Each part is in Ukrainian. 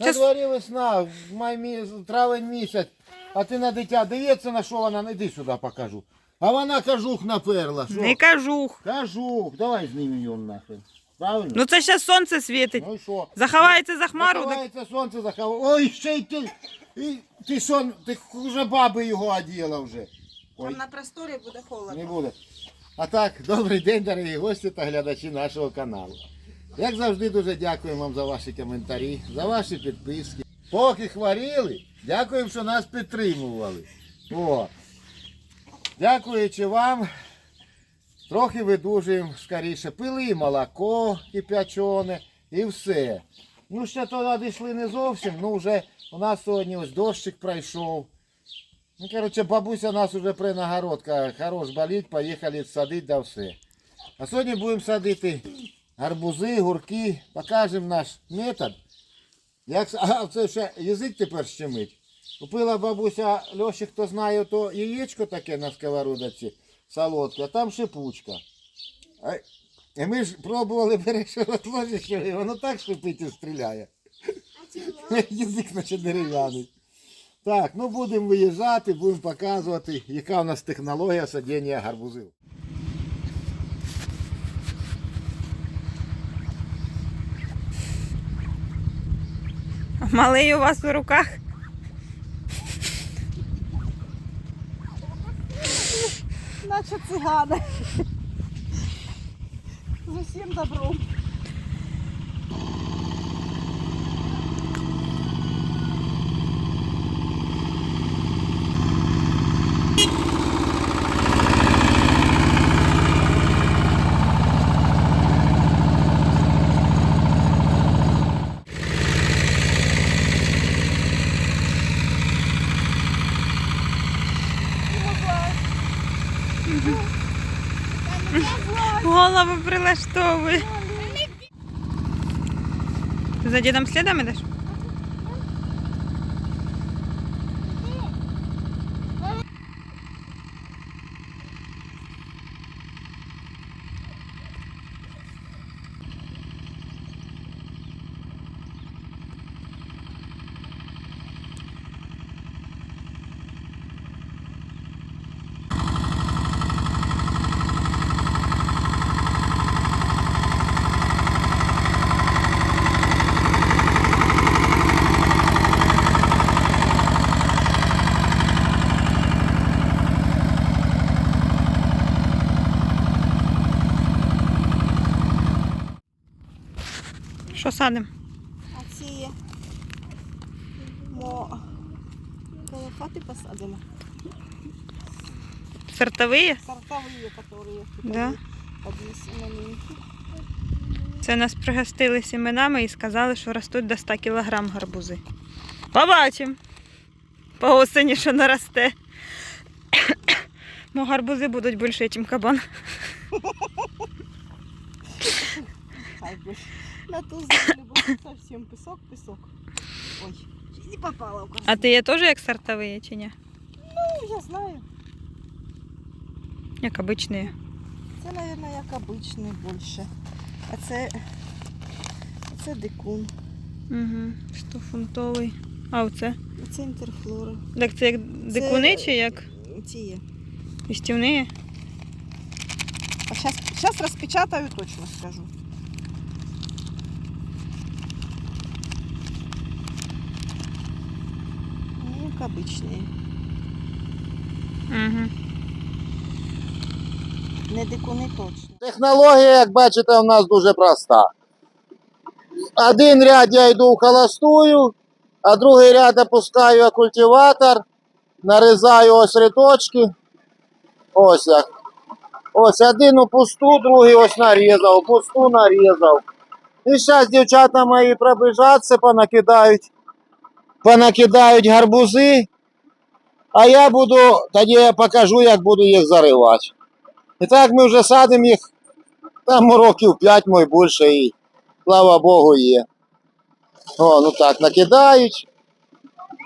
На Щас- дворі весна, май місяць, травень місяць, а ти на дитя дивиться, на що вона, іди сюди покажу. А вона кажух наперла. Що? Не кажух. Кажух, давай знімемо його нахрен. Правильно? Ну це ще сонце світить. Ну і що? Заховається за хмару. так- Заховається сонце заховає. Ой, ще й ти. І, ти що, ти вже баби його оділа вже. Ой, Там на просторі буде холодно. не буде. А так, добрий день, дорогі гості та глядачі нашого каналу. Як завжди, дуже дякуємо вам за ваші коментарі, за ваші підписки. Поки хворіли, дякуємо, що нас підтримували. О. Дякуючи вам, трохи видужуємо скоріше. Пили і молоко кип'ячоне і все. Ну, ще то дійшли не зовсім, ну вже у нас сьогодні ось дощик пройшов. Ну, коротше, бабуся нас уже при нагородка хорош болить, поїхали садити да все. А сьогодні будемо садити гарбузи, гурки, покажемо наш метод. Як, а це ще язик тепер щемить. Купила бабуся Льоші, хто знає, то яєчко таке на сковородці солодке, а там шипучка. І ми ж пробували береш ложечкою, і воно так шипить і стріляє. Язик наче дерев'яний. Так, ну будемо виїжджати, будемо показувати, яка у нас технологія садіння гарбузів. Малий у вас у руках. Наче цигани. З усім добром. Голову прилаштовує. За дідом слідом ідеш? Що? А ці мо коло хати посадимо. Сортові? Сортовые, которые Да. одні. Це нас пригостили сіменами і сказали, що ростуть до 100 кг гарбузи. Побачимо. По осені, що наросте. Мо гарбузи будуть більше, ніж кабан. Хай би. На ту землю буде совсем пісок, пісок. Ой, не попала в А ти є теж як сортові чи ні? Ну, я знаю. Як обичні. Це, мабуть, як обичний більше. А це, це дикун. Угу. 100 фунтовий. А оце? Це інтерфлора. Так це як дикуни чи як Ці є. істівні? А зараз розпечатаю, точно скажу. Ну, як. Угу. Не дикуни точно. Технологія, як бачите, у нас дуже проста. Один ряд я йду в холостую, а другий ряд опускаю культиватор, нарізаю ось рядочки. Ось як. Ось один у пусту, другий ось нарізав, пусту нарізав. І зараз дівчата мої пробіжаться, понакидають, понакидають гарбузи. А я буду, тоді я покажу, як буду їх заривати. І так ми вже садимо їх там років 5, мой більше і слава Богу є. О, ну так, накидають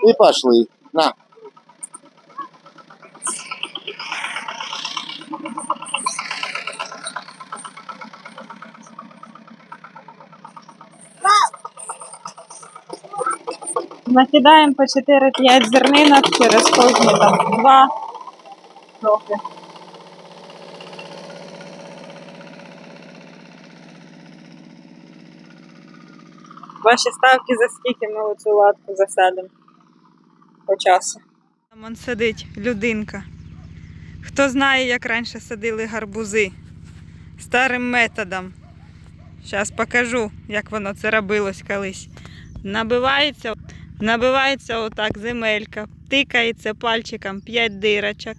і пішли. На. Накидаємо по 4-5 зернинок через кожні там 2 трохи. Ваші ставки за скільки ми оцю латку засадимо по часу. Там он сидить людинка. Хто знає, як раніше садили гарбузи старим методом. Зараз покажу, як воно це робилось колись. Набивається, набивається отак земелька, тикається пальчиком 5 дирочок.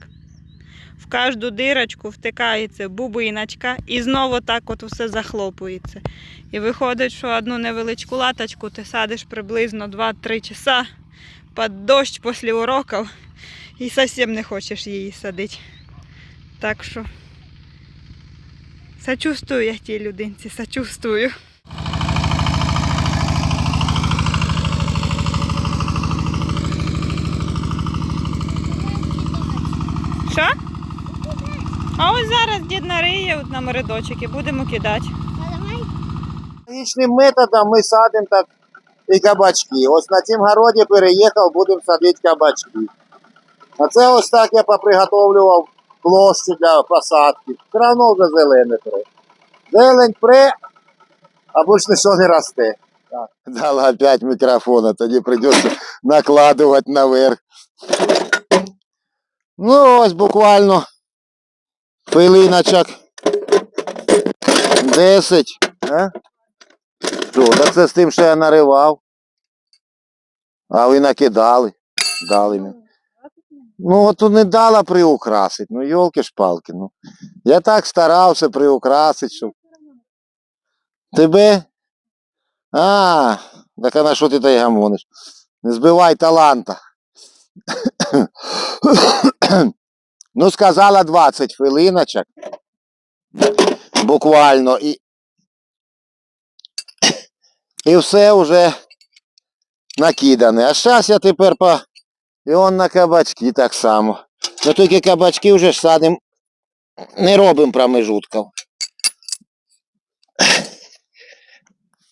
В кожну дирочку втикається бубиночка і знову так от усе захлопується. І виходить, що одну невеличку латочку ти садиш приблизно 2-3 часа під дощ після уроків і зовсім не хочеш її садити. Так що сочувствую я тій людинці, сочувствую. Що? А ось зараз дід нариє нам рядочок і будемо кидати. Технічним методом ми садимо так і кабачки. Ось на цім городі переїхав, будемо садити кабачки. А це ось так я поприготовлював площу для посадки. Все одно вже зелене трохи. Зелень пре, а більше нічого не росте. Так. Дала опять мікрофона, тоді прийдеться накладувати наверх. Ну ось буквально пилиночок 10. А? Що, так це з тим, що я наривав. А ви накидали. Дали мені. Ну, от не дала приукрасить. Ну, йолки шпалки ну. Я так старався приукрасить, щоб. Тебе? А, так а на що ти та й гамониш? Не збивай таланта. Ну, сказала 20 хвилиночок. Буквально. І, і все вже накидане. А зараз я тепер по. І он на кабачки так само. Ну тільки кабачки вже ж садимо. Не робимо промежутків.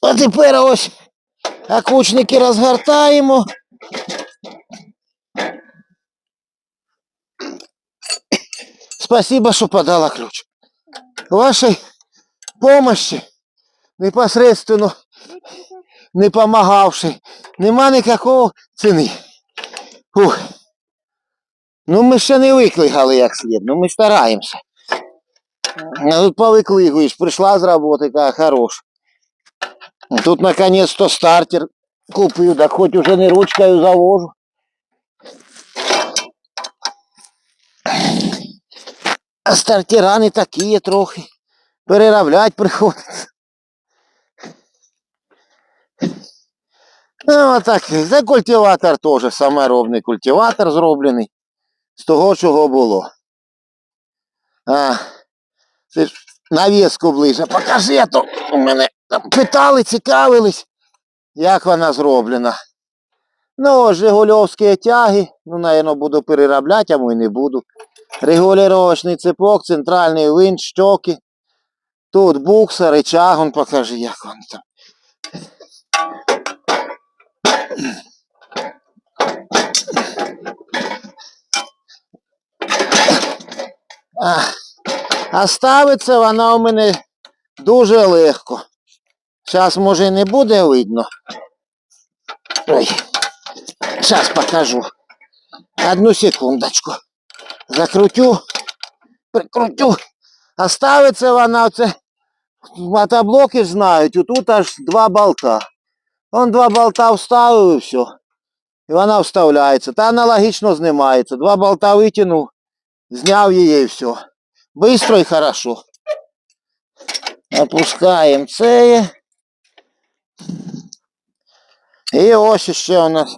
А тепер ось окучники розгортаємо. Спасибо, що подала ключ. Вашей помощи непосредственно не помагавши. Нема ніякого ціни. Ух. Ну ми ще не виклигали як слід, ну ми стараємося. А тут повиклигуєш, прийшла з роботи, каже, хорош. Тут наконец-то стартер купив, так хоч уже не ручкою завожу. А стартера не такі є трохи. Переробляти приходиться. Ну, отак. Це культиватор теж саморобний культиватор зроблений. З того, чого було. А, це ж навіску ближче. Покажи, а то у мене там питали, цікавились, як вона зроблена. Ну, Жигульовські тяги, ну, наверное, буду переробляти, а й не буду. Регулювачний цепок, центральний винт, щоки. Тут букса, рычаг, он покажи, як він там. А, ставиться вона у мене дуже легко. Зараз, може, не буде видно. Ой, зараз покажу. Одну секундочку. Закрутю, прикрутю. А ставиться вона оце. Мотоблоки знають, тут аж два болта. Он два болта вставив і все. І вона вставляється. Та аналогічно знімається. Два болта витягнув, зняв її і все. Быстро і хорошо. Опускаємо це. І ось ще у нас.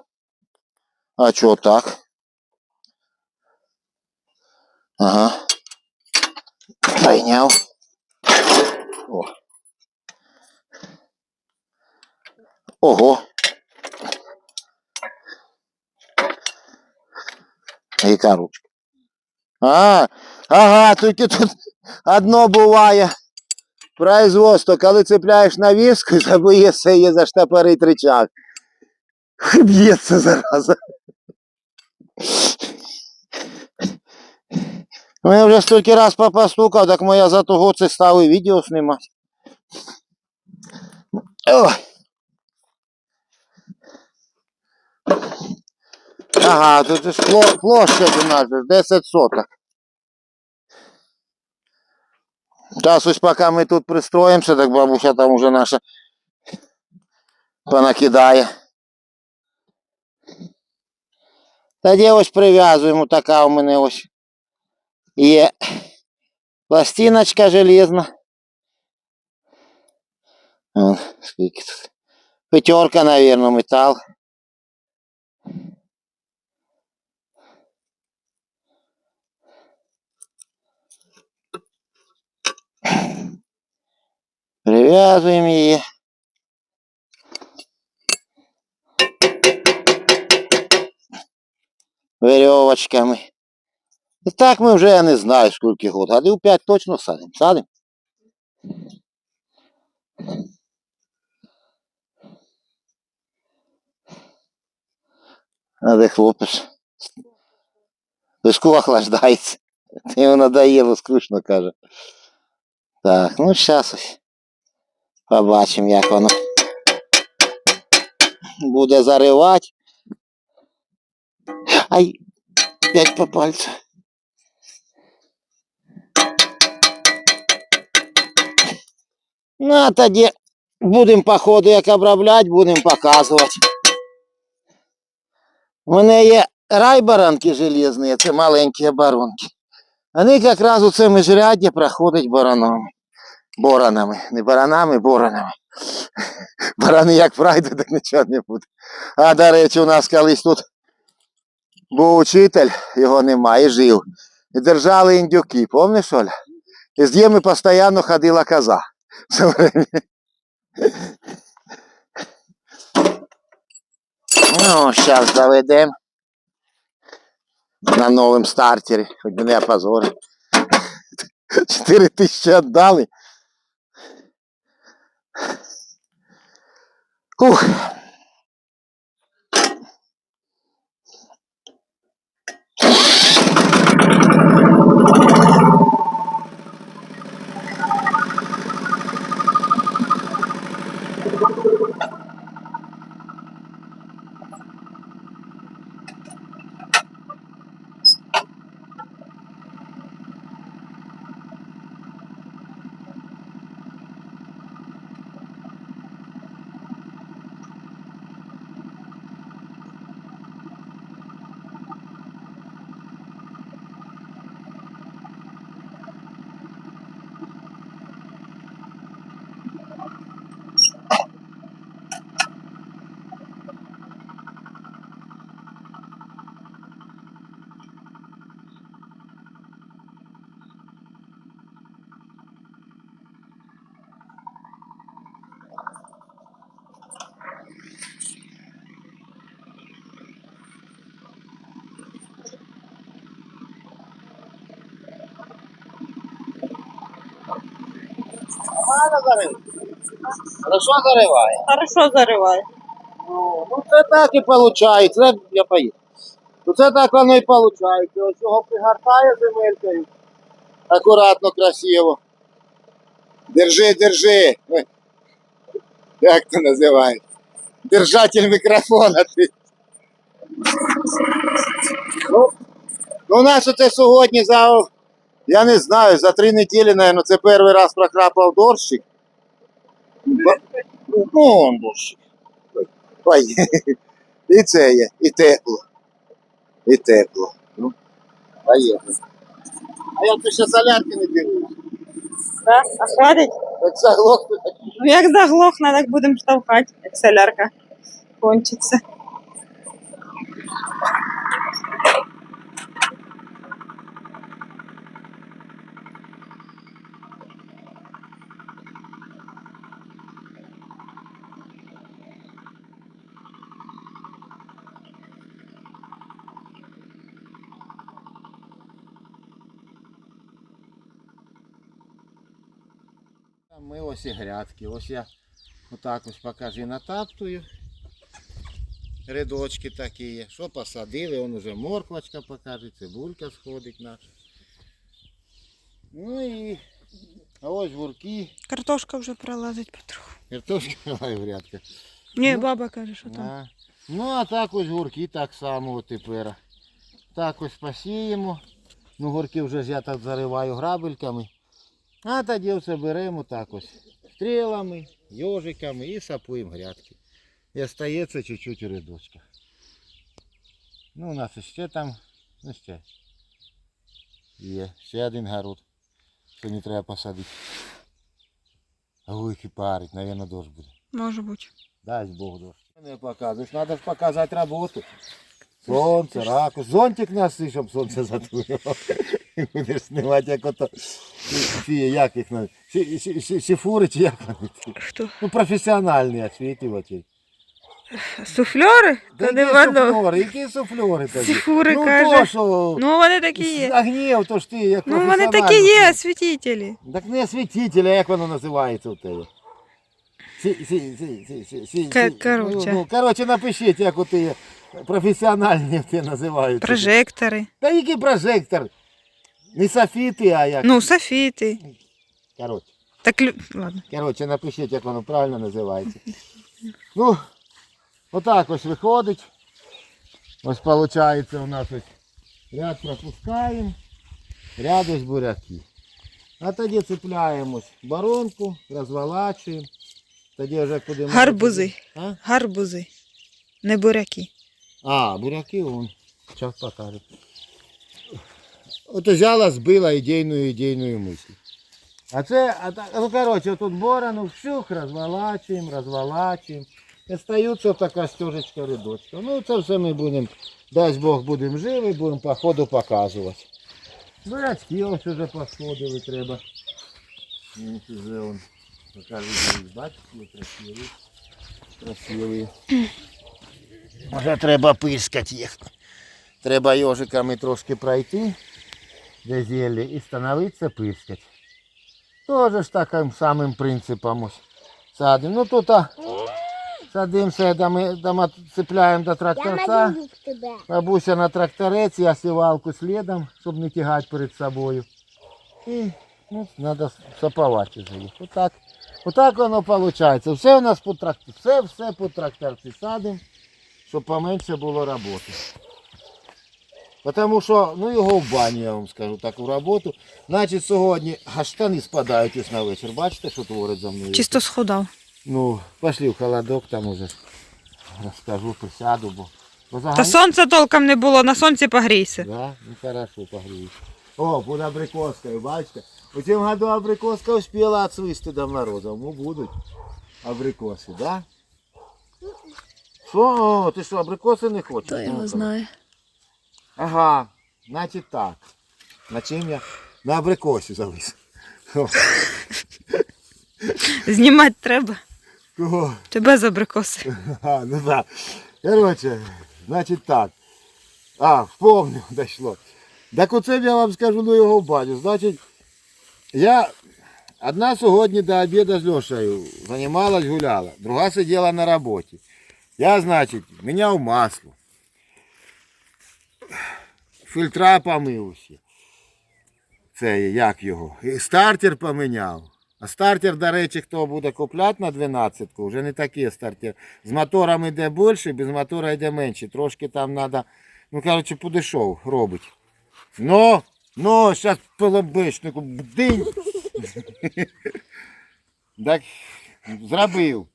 А чого так? Ага. Прийняв. О. Ого. Яка ручка? А, ага, тільки тут одно буває. Производство, коли цепляєш навіску, забує все є заштопорить рычаг. Б'ється зараза. Ну, я вже стільки раз папа стукав, так моя за того це став і відео знімати. Ага, тут площадь у нас 10 соток. Зараз ось поки ми тут пристроїмося, так бабуся там уже наша понакидає. Тоді ось прив'язуємо, така у мене ось є пластиночка железна. Вон, скільки тут. П'ятерка, наверное, металл. Прив'язуємо її. Веревочками. І так ми вже я не знаю, скільки год. Годів 5 точно садимо. Садимо. А де хлопець? Піску охлаждається. Йому надоело, скучно каже. Так, ну зараз ось. Побачимо, як воно буде заривати. Ай, п'ять по пальцю. Ну, тоді будемо по ходу як обробляти, будемо показувати. У мене є райбаранки железні, це маленькі оборонки. Вони якраз у це міжряддя проходять боронами. Боронами. Не баранами, боронами. Барани як пройдуть, так нічого не буде. А до речі, у нас колись тут був учитель, його немає, жив. І держали індюки, помниш, Оля? І з ними постійно ходила коза. Ну, зараз доведемо. На новому стартері, хоч мене опозорить. опозорив. 4 тисячі віддали. Ух. Хорошо зариває. Хорошо зариває. Ну, ну це так і виходить. Це я поїду. Ну це так воно і виходить. Ось його пригортає земелькою. Акуратно, красиво. Держи, держи. Як це називає? Держатель мікрофона ти. Ну, ну у нас оце сьогодні за, я не знаю, за три неділі, мабуть, це перший раз прокрапав дощик. Ну. Ой. І це є, і тепло. І тепло. Ну, поїхали. А я тут ще солярки не беру. Да? А хватить? Так заглохну. Ну як заглохне, так будемо штовхати, як солярка кончиться. Ми ось і грядки. Ось я отак ось покажи натаптую. рядочки такі. Що посадили, он уже морквочка покаже, цибулька сходить наша. Ну і а ось гурки, Картошка вже пролазить потроху. картошка в грядках. Ні, Ну, баба каже, що там. А. Ну а так ось гурки так само тепер. Так ось посіємо. Ну гурки вже я так зариваю грабельками. А тоді все беремо так ось стрілами, йожиками і сапуємо грядки. І остається чуть-чуть у рядочках. Ну у нас ще там, ну ще. Є, ще один город. Що не треба посадити. А вуйки парить, навіть дощ буде. Може бути. Дасть Бог дождь. Не показываешь, надо ж показать работу. Сонце, ракус. Зонтик носи, щоб сонце затулювало. Будеш знімати, як ото. Ці, як їх на шифури чи як вони? Хто? Ну, професіональні освітлювачі. Суфльори? Та не воно. суфльори? Які суфльори тоді? Шифури, ну, каже. то, що Ну вони такі є. Огнів, то ж ти, як Ну вони такі професіональний. є, освітителі. Так не освітитель, а як воно називається у тебе? Сі, сі, сі, сі, сі, сі, Ка- сі- короче. Ну, ну, короче, напишіть, як у ти професіональні ти називаються. Прожектори. Та який прожектор? Не софіти, а як. Ну, софіти. Короче, Так лю- ладно. короче, напишіть, як воно правильно називається. Ну, отак ось виходить. Ось виходить у нас ось ряд пропускаємо, ряд ось буряки. А тоді цепляємось баронку, розволачуємо. Тоді вже куди ми- Гарбузи. А? Гарбузи. Не буряки. А, буряки вон. Сейчас покажет. От взяла, збила ідейну ідейну мисль. А це, а так, ну коротше, тут борону, всюх розволачуємо, розволачуємо. Остається така стежечка рядочка. Ну це все ми будемо, дасть Бог будемо живі, будемо по ходу показувати. Бурячки ось уже посходили треба. Ось уже он, покажу, бачите, красиві. Красиві. Може треба пискати їх. Треба йожиками трошки пройти до зілля і становитися пискати. Тоже ж таким самим принципом ось садим. Ну тут а, садимося, да цепляємо до тракторця. Бабуся на тракторець, я сівалку слідом, щоб не тягати перед собою. І ну, треба сапувати вже їх. Отак. Отак воно виходить. Все у нас по тракторці, все, все по тракторці садимо, щоб поменше було роботи. Тому що ну його в баню, я вам скажу таку роботу. Значить сьогодні аж штани спадають ось на вечір. Бачите, що творить за мною? Чисто сходав. Ну, пошли в холодок, там уже розкажу, присяду, бо. бо Та сонця толком не було, на сонці погрійся. Да? Ну хорошо, погреюсь. О, под абрикоской, бачите? В цьому году абрикоска успела отцвісти до морозов. Ну будуть абрикоси, да? Що? Ти що, абрикоси не хочеш? Ну, знає. Ага, значить так. На чим я? На абрикосі завис. О, Знімати треба. Кого? Тебе з абрикоси. А, ну да. Короче, значить так. А, вспомнив, дійшло. Так оце я вам скажу, ну його баню. Значить, я одна сьогодні до обіду з Льошею займалась, гуляла, друга сиділа на роботі. Я, значить, міняв масло. Фільтра помив. Це як його? І стартер поміняв. А стартер, до речі, хто буде купляти на 12-ку, вже не такий стартер. З мотором йде більше, без мотора йде менше. Трошки там треба, ну коротше, подешов робить. Ну, ну, зараз полобичнику, динь. Так, зробив.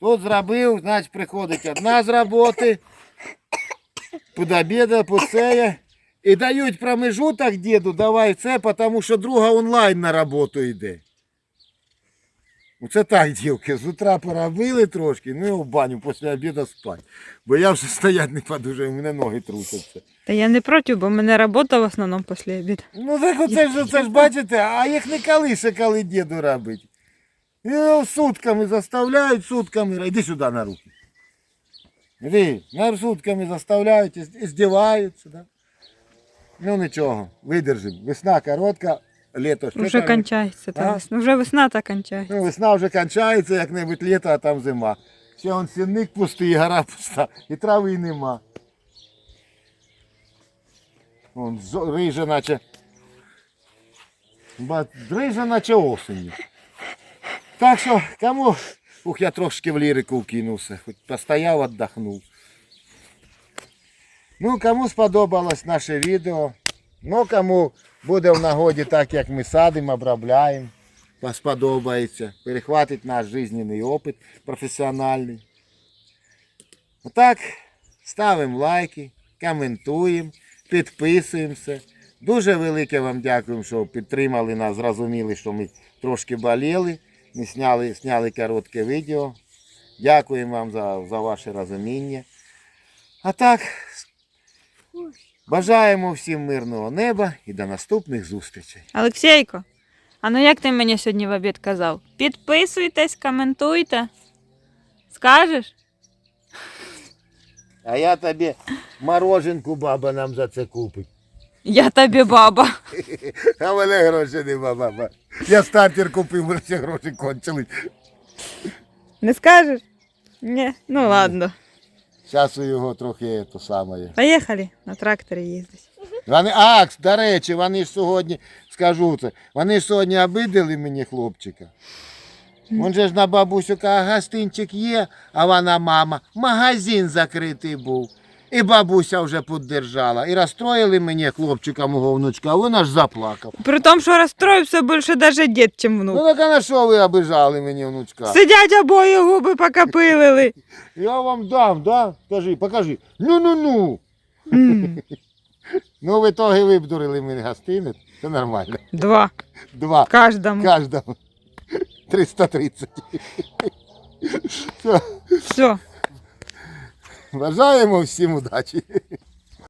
Тут зробив, значить приходить одна з роботи, під обіда, пусеє. І дають промежуток діду, давай це, тому що друга онлайн на роботу йде. Оце так, дівки, з утра поробили трошки, ну і в баню після обіду спать. Бо я вже стояти не подужаю, у мене ноги трусяться. Та я не проти, бо в мене робота в основному після обіду. Ну так оце ж, оце ж бачите, а їх не колише, коли діду робить. І його сутками заставляють, сутками. Іди сюди на руки. Іди, на сутками заставляють, і і здіваються. Да? Ну нічого, видержимо. Весна коротка, літо ще Вже коротке. кончається та А? весна. Вже весна та кончається. Ну, весна вже кончається, як-небудь літо, а там зима. Ще он сінник пустий, і гора пуста, і трави нема. Вон зо- рижа, наче. Ба- Рижа, наче осені. Так що, кому. Ух, я трошки в лірику вкинувся, хоч постояв, віддохнув. Ну, кому сподобалось наше відео. Ну, кому буде в нагоді так, як ми садимо, обробляємо, сподобається, перехватить наш жизненний опит професіональний. Отак, ставимо лайки, коментуємо, підписуємося. Дуже велике вам дякуємо, що підтримали нас, зрозуміли, що ми трошки боліли. Ми зняли, зняли коротке відео. Дякуємо вам за, за ваше розуміння. А так, бажаємо всім мирного неба і до наступних зустрічей. Олексійко, а ну як ти мені сьогодні в обід казав? Підписуйтесь, коментуйте. Скажеш? А я тобі мороженку баба нам за це купить. Я тобі баба. А в мене гроші нема, баба. Я стартер купив, вже всі гроші кончились. Не скажеш? Ні. Ну ладно. Зараз у його трохи то саме. Поїхали на тракторі їздить. Вони, а, до речі, вони ж сьогодні, скажу це, вони ж сьогодні обидали мені хлопчика. Він же ж на бабусю каже, гостинчик є, а вона мама, магазин закритий був. І бабуся вже піддержала. І розстроїли мені хлопчика мого внучка, а він аж заплакав. При тому, що розстроївся більше навіть дід, чим внук. Ну так а на що ви обижали мені внучка? Сидять обоє губи покапилили. Я вам дам, да? Скажи, покажи. Ну-ну-ну. М, Ну, в итоге вибдурили мені гостинець. Це нормально. Два. Два. Кожному. Кожному. 330. Все. Все. Бажаємо всім удачі.